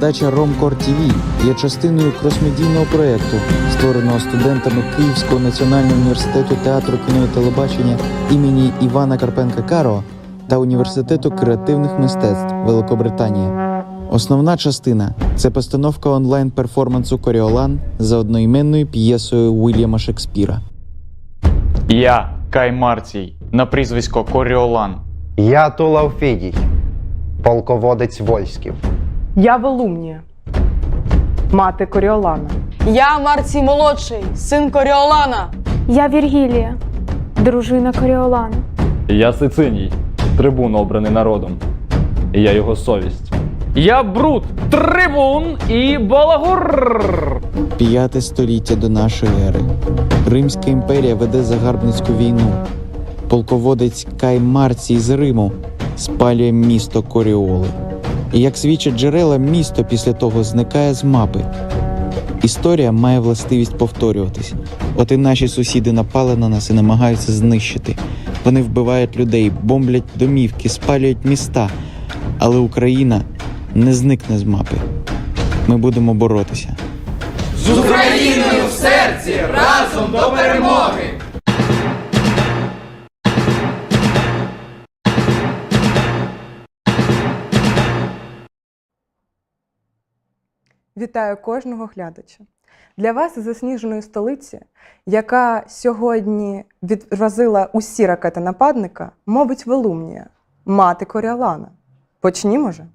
Передача Ромкор ТВ є частиною кросмедійного проєкту, створеного студентами Київського національного університету театру кіно і телебачення імені Івана Карпенка Каро та університету креативних мистецтв Великобританія. Основна частина це постановка онлайн перформансу Коріолан за одноіменною п'єсою Уільяма Шекспіра. Я Кай Марцій на прізвисько Коріолан. Я Тулав Фідій, полководець Вольськів. Я Волумнія, мати Коріолана. Я Марцій молодший, син Коріолана. Я Віргілія, дружина Коріолана. Я Сициній, трибун обраний народом. І я його совість. Я Брут, Трибун і Балагур. П'яте століття до нашої ери. Римська імперія веде загарбницьку війну. Полководець Кай Марцій з Риму спалює місто Коріоли. І як свідчать джерела, місто після того зникає з мапи. Історія має властивість повторюватись. От і наші сусіди напали на нас і намагаються знищити. Вони вбивають людей, бомблять домівки, спалюють міста. Але Україна не зникне з мапи. Ми будемо боротися. З Україною в серці разом до перемоги. Вітаю кожного глядача. Для вас із засніженої столиці, яка сьогодні відразила усі ракети нападника, мовить Велумнія, мати Коріолана. Почнімо же.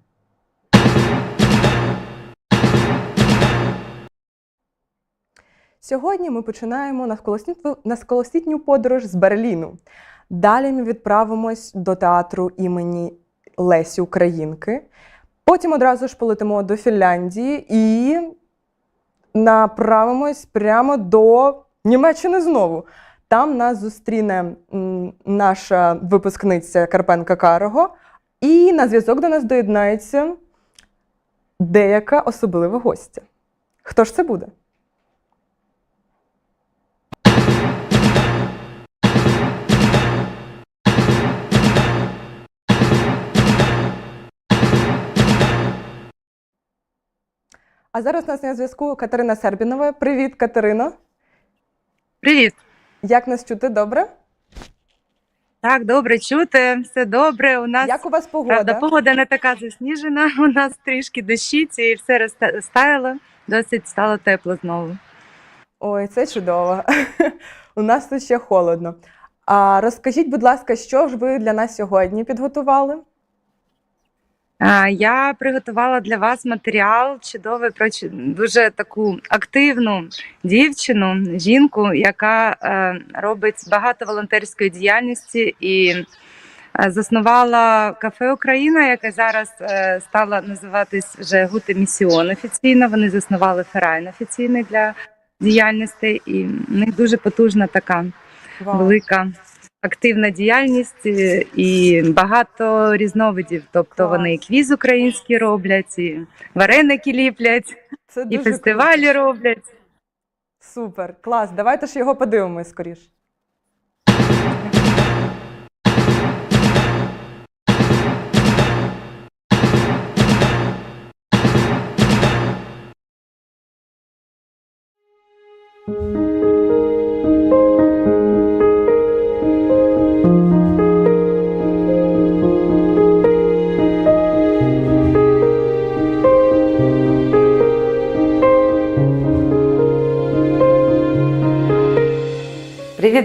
Сьогодні ми починаємо навколосвітню подорож з Берліну. Далі ми відправимось до театру імені Лесі Українки. Потім одразу ж полетимо до Фінляндії і направимось прямо до Німеччини знову. Там нас зустріне наша випускниця Карпенка Карого, і на зв'язок до нас доєднається деяка особлива гостя. Хто ж це буде? А зараз у нас на зв'язку Катерина Сербінова. Привіт, Катерино. Привіт. Як нас чути? Добре? Так, добре чути, все добре. У нас Як у вас погода? правда, погода не така засніжена. У нас трішки дощить і все розтаяло. Досить стало тепло знову. Ой, це чудово. У нас тут ще холодно. А розкажіть, будь ласка, що ж ви для нас сьогодні підготували? Я приготувала для вас матеріал чудовий про дуже таку активну дівчину, жінку, яка е, робить багато волонтерської діяльності і е, заснувала кафе Україна, яке зараз е, стало називатись вже Гуте Місіон офіційно. Вони заснували Ферайн офіційний для діяльності, і в них дуже потужна така велика активна діяльність е, і багато різновидів. Тобто вони і квіз українські роблять, і вареники ліплять, Це і фестивалі круто. роблять. Супер, клас. Давайте ж його подивимось скоріш.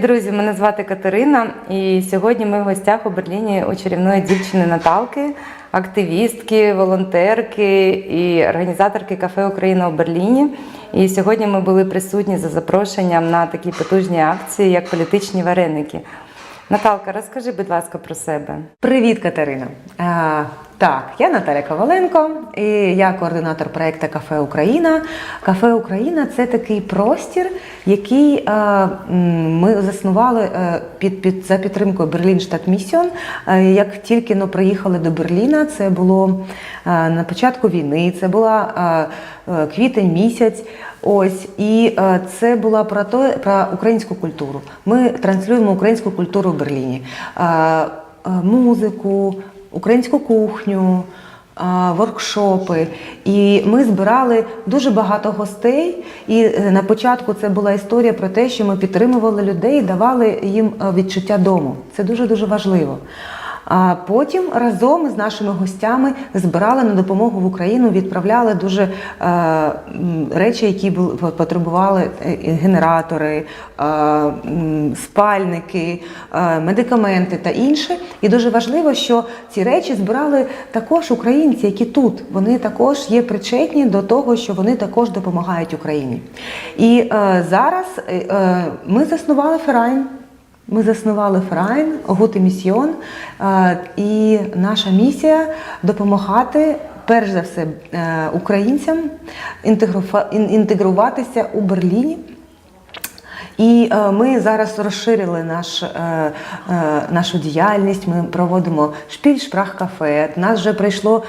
Друзі! Мене звати Катерина, і сьогодні ми в гостях у Берліні у чарівної дівчини Наталки, активістки, волонтерки і організаторки кафе Україна у Берліні. І сьогодні ми були присутні за запрошенням на такі потужні акції, як політичні вареники. Наталка, розкажи, будь ласка, про себе. Привіт, Катерина. Так, я Наталя Коваленко, і я координатор проекту Кафе Україна. Кафе Україна це такий простір, який а, ми заснували е, під, під за підтримкою Берлінштадт Місіон. Е, Як тільки ну, приїхали до Берліна, це було е, на початку війни, це була е, е, квітень місяць. Ось і е, це була про то про українську культуру. Ми транслюємо українську культуру в Берліні. Е, е, музику, українську кухню, воркшопи. І ми збирали дуже багато гостей. І е, на початку це була історія про те, що ми підтримували людей, давали їм е, відчуття дому. Це дуже дуже важливо. А потім разом з нашими гостями збирали на допомогу в Україну, відправляли дуже е, речі, які були потребували е, генератори, е, спальники, е, медикаменти та інше. І дуже важливо, що ці речі збирали також українці, які тут. Вони також є причетні до того, що вони також допомагають Україні. І е, зараз е, е, ми заснували Ферайн. Ми заснували Фрайн, Гути Місіон, е, і наша місія допомагати перш за все е, українцям інтегруватися у Берліні. І е, ми зараз розширили наш, нашу діяльність. Ми проводимо шпіль-шпрах кафе. Нас вже прийшло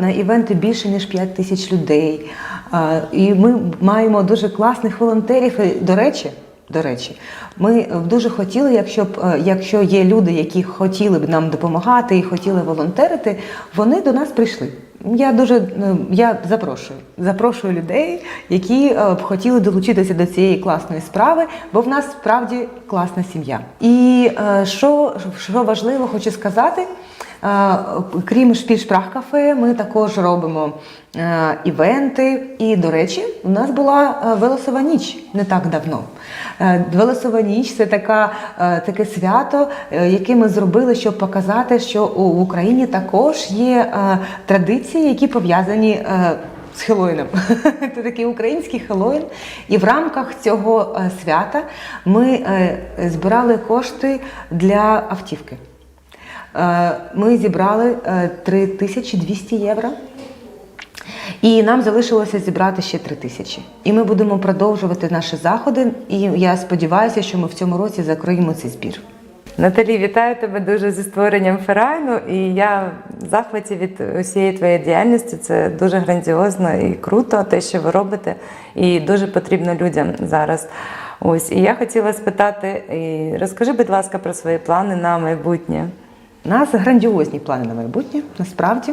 на івенти більше ніж 5 тисяч людей. І ми маємо дуже класних волонтерів. До речі, до речі, ми б дуже хотіли, якщо б е, якщо є люди, які хотіли б нам допомагати і хотіли волонтерити, вони до нас прийшли. Я дуже е, я запрошую. Запрошую людей, які е, б хотіли долучитися до цієї класної справи, бо в нас справді класна сім'я. І е, що, що важливо, хочу сказати. Крім шпільшпрах кафе, ми також робимо е, івенти. І, до речі, у нас була е, велосова ніч не так давно. Е, Велосова ніч це така, таке свято, яке ми зробили, щоб показати, що в Україні також є традиції, які пов'язані. З Хеллоїном. Це такий український Хеллоїн. І в рамках цього свята ми збирали кошти для автівки. Е, Ми зібрали е, 3200 євро. І нам залишилося зібрати ще 3 тисячі. І ми будемо продовжувати наші заходи. І я сподіваюся, що ми в цьому році закриємо цей збір. Наталі, вітаю тебе дуже зі створенням Ферайну. І я в захваті від усієї твоєї діяльності. Це дуже грандіозно і круто, те, що ви робите, і дуже потрібно людям зараз. Ось і я хотіла спитати, розкажи, будь ласка, про свої плани на майбутнє. Нас грандіозні плани на майбутнє, насправді.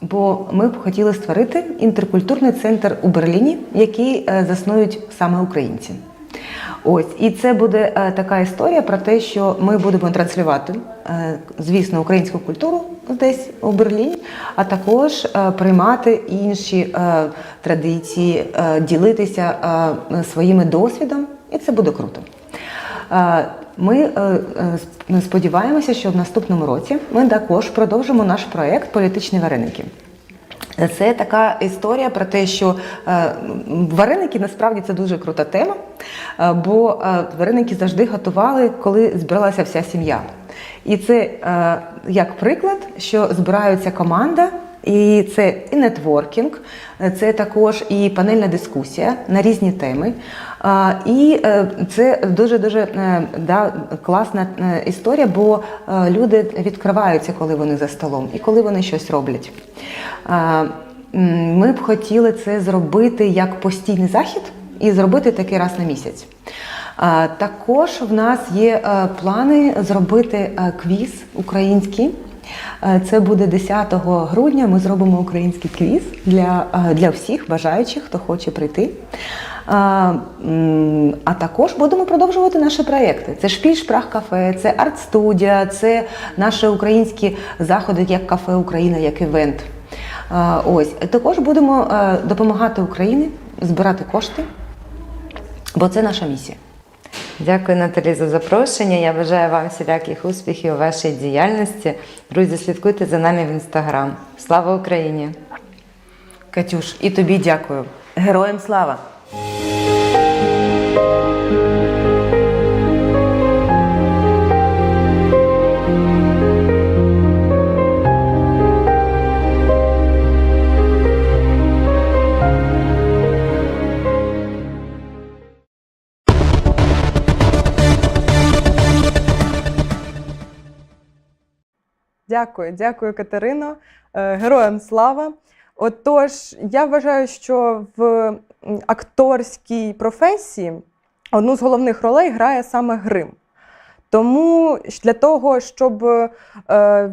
Бо ми б хотіли створити інтеркультурний центр у Берліні, який е, заснують саме українці. Ось, і це буде е, така історія про те, що ми будемо транслювати, е, звісно, українську культуру десь у Берліні, а також приймати інші традиції, ділитися своїми досвідом, і це буде круто. Ми е, е, сп- сподіваємося, що в наступному році ми також продовжимо наш проект Політичні вареники. Це така історія про те, що е, вареники насправді це дуже крута тема, бо вареники завжди готували, коли збиралася вся сім'я. І це як приклад, що збираються команда, і це і нетворкінг, е, це також і панельна дискусія на різні теми. І е, це дуже дуже да, класна е, історія, бо е, люди відкриваються, коли вони за столом і коли вони щось роблять. Ми б хотіли це зробити як постійний захід і зробити такий раз на місяць. Також в нас є е, плани зробити е, квіз український. Е, Це буде 10 грудня. Ми зробимо український квіз для, е, для всіх бажаючих, хто хоче прийти. А, а також будемо продовжувати наші проекти. Це шпільшпрах кафе, це арт-студія, це наші українські заходи, як кафе Україна, як івент. А, Ось також будемо е, допомагати Україні збирати кошти, бо це наша місія. Дякую, Наталі, за запрошення. Я бажаю вам всіляких успіхів у вашій діяльності. Друзі, слідкуйте за нами в інстаграм. Слава Україні! Катюш, і тобі дякую. Героям слава! Дякую, дякую, Катерино. Е, Героям слава. Отож, я вважаю, що в акторській професії одну з головних ролей грає саме грим. Тому для того, щоб е,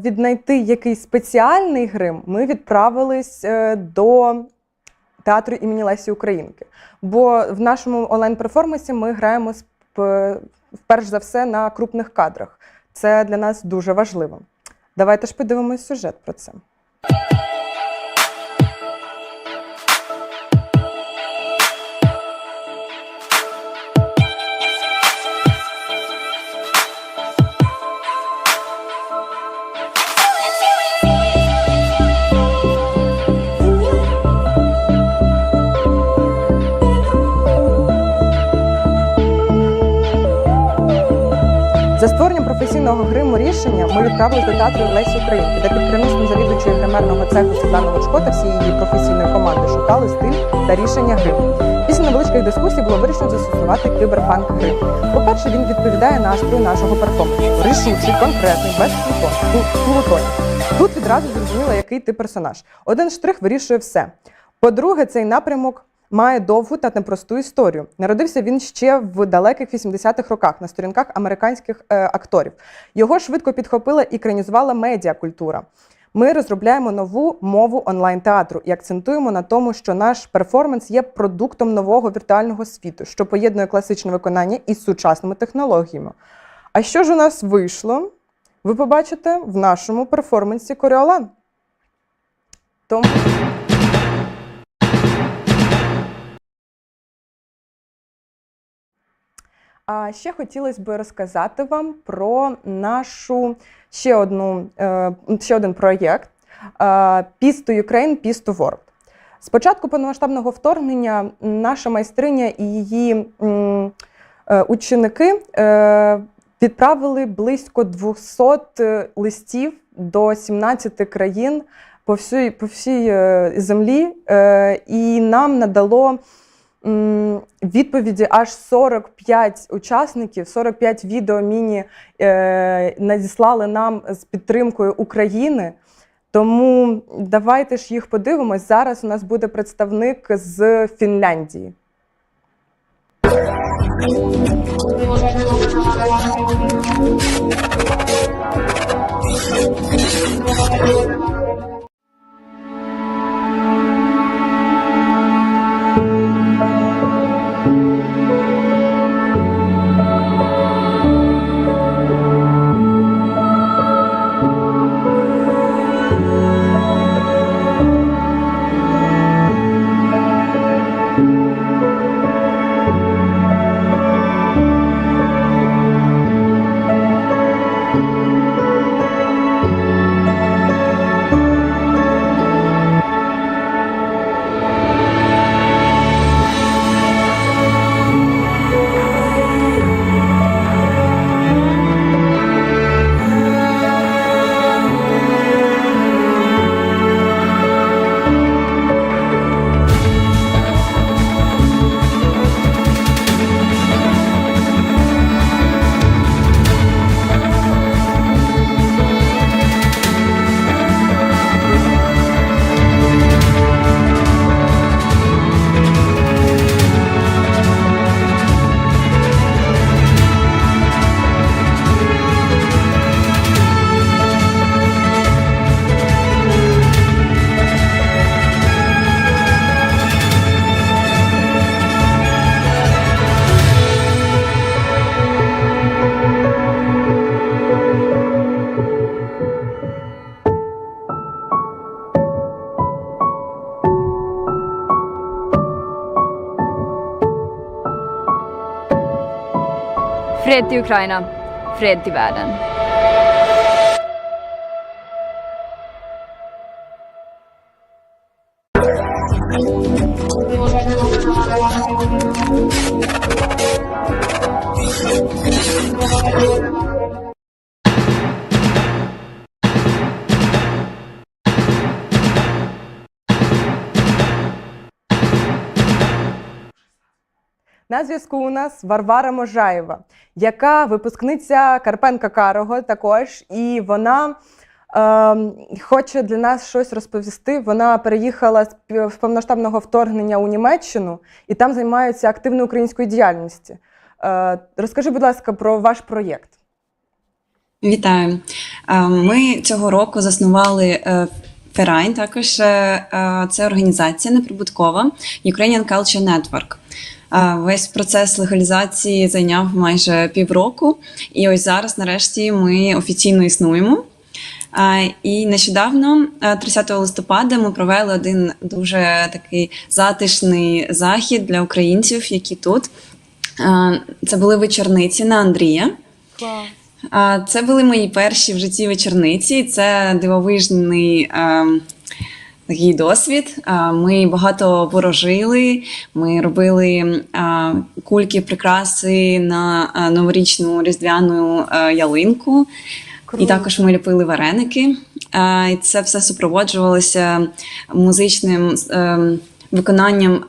віднайти якийсь спеціальний грим, ми відправились е, до театру імені Лесі Українки. Бо в нашому онлайн-перформансі ми граємо перш за все на крупних кадрах. Це для нас дуже важливо. Давайте ж подивимось сюжет про це. За створенням професійного гриму рішення ми відправились до театру Лесі Українки, де під керівництвом завідувачої гримерного цеху Світлани Лучко та всієї її професійної команди шукали стиль та рішення гриму. Після невеличких дискусій було вирішено застосувати кіберпанк грим. По-перше, він відповідає настрою нашого перформансу. Рішучий, конкретний, без плутонів. Тут відразу зрозуміло, який ти персонаж. Один штрих вирішує все. По-друге, цей напрямок має довгу та непросту історію. Народився він ще в далеких 80-х роках на сторінках американських е, акторів. Його швидко підхопила і екранізувала медіакультура. Ми розробляємо нову мову онлайн-театру і акцентуємо на тому, що наш перформанс є продуктом нового віртуального світу, що поєднує класичне виконання із сучасними технологіями. А що ж у нас вийшло? Ви побачите в нашому перформансі Коріолан. Тому А ще хотілося б розказати вам про нашу ще, одну, е, ще один проєкт е, Peace to Ukraine, Peace to World. Спочатку повномасштабного вторгнення наша майстриня і її е, ученики відправили близько 200 листів до 17 країн по всій, по всій землі, і нам надало відповіді аж 45 учасників, 45 відео міні е, надіслали нам з підтримкою України. Тому давайте ж їх подивимось. Зараз у нас буде представник з Фінляндії. Fred till Ukraina, fred till världen. На зв'язку у нас Варвара Можаєва, яка випускниця Карпенка Карого також, і вона ем, хоче для нас щось розповісти. Вона переїхала з повноштабного вторгнення у Німеччину і там займається активною українською діяльністю. Е, розкажи, будь ласка, про ваш проєкт. Вітаю. Е, Ми цього року заснували е, Ферайн, також це організація неприбуткова Ukrainian Culture Network. Е, Весь процес легалізації зайняв майже півроку, і ось зараз, нарешті, ми офіційно існуємо. Е, І нещодавно, е, 30 листопада, ми провели один дуже такий затишний захід для українців, які тут. Е, Це були вечорниці на Андрія. Це були мої перші в житті вечорниці. Це дивовижний е, такий досвід. Ми багато ворожили, ми робили кульки, прикраси на новорічну різдвяну ялинку. І також ми ліпили вареники. І це все супроводжувалося музичним. е, Виконанням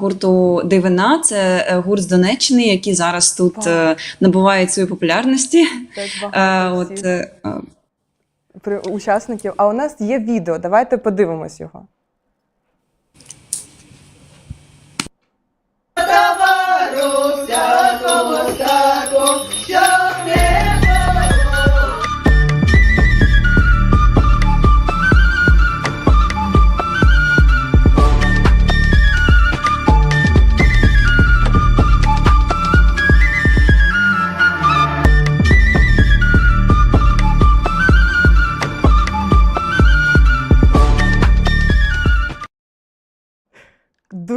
гурту Дивина це е, гурт з Донеччини, який зараз тут е, набуває свою популярності. От, при- учасників. А у нас є відео. Давайте подивимось його.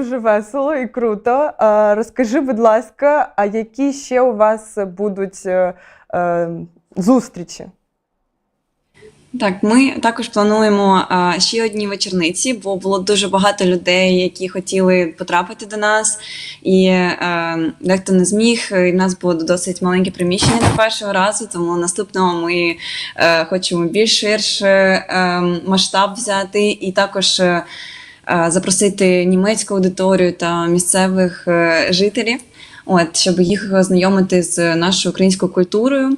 Дуже весело і круто. Розкажи, будь ласка, а які ще у вас будуть е, е, зустрічі? Так, ми також плануємо а, ще одні вечорниці, бо було дуже багато людей, які хотіли потрапити до нас, і е, дехто не зміг. І в нас було досить маленьке приміщення до першого разу, тому наступного ми хочемо більш ширше е, масштаб взяти і також. Запросити німецьку аудиторію та місцевих е, жителів, от щоб їх ознайомити з нашою українською культурою,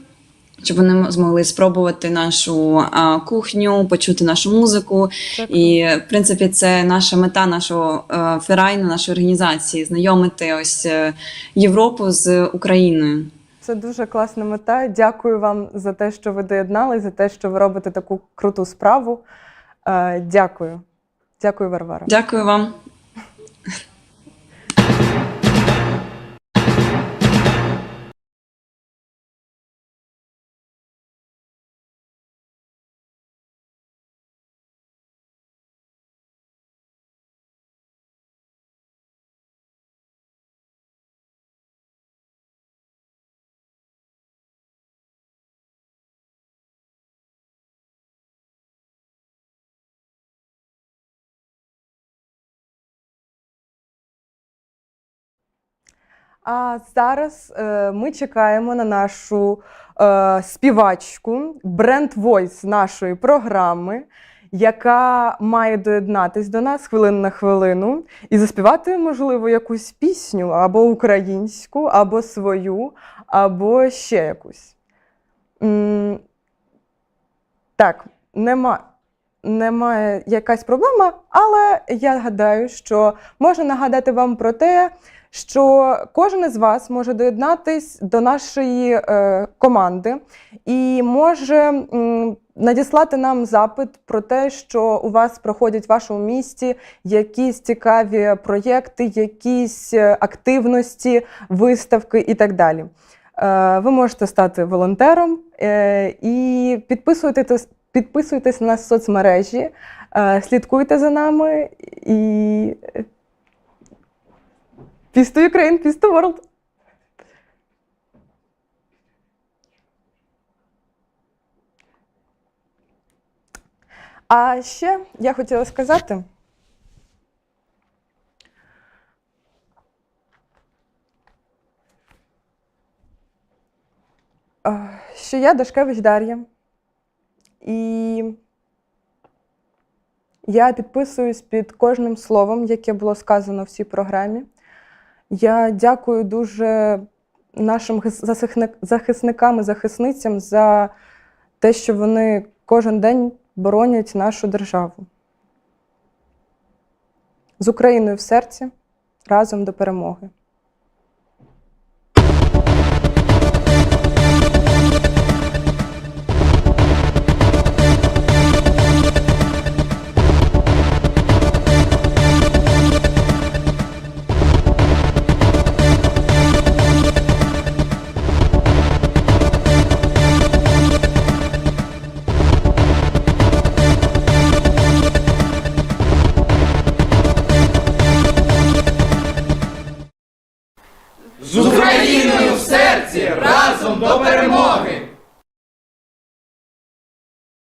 щоб вони змогли спробувати нашу а, кухню, почути нашу музику. І, в принципі, це наша мета нашого е, ферайну, нашої організації знайомити ось е, Європу з Україною. Це дуже класна мета. Дякую вам за те, що ви доєднались, за те, що ви робите таку круту справу. Е, Дякую. Дякую, Варвара. Дякую вам. А зараз е, ми чекаємо на нашу е, співачку, бренд Voice нашої програми, яка має доєднатись до нас хвилин на хвилину і заспівати, можливо, якусь пісню або українську, або свою, або ще якусь. М, Так, нема. Немає якась проблема, але я гадаю, що можна нагадати вам про те, що кожен із вас може доєднатись до нашої е, команди і може м, надіслати нам запит про те, що у вас проходять в вашому місті якісь цікаві проєкти, якісь е, активності, виставки і так далі. Е, ви можете стати волонтером е, і підписуйтесь, підписуйтесь на соцмережі, е, слідкуйте за нами і Peace to Ukraine, peace to world. А ще я хотіла сказати. Що я Дашкевич Дар'я. І я підписуюсь під кожним словом, яке було сказано в цій програмі. Я дякую дуже нашим захисникам і захисницям за те, що вони кожен день боронять нашу державу. З Україною в серці разом до перемоги.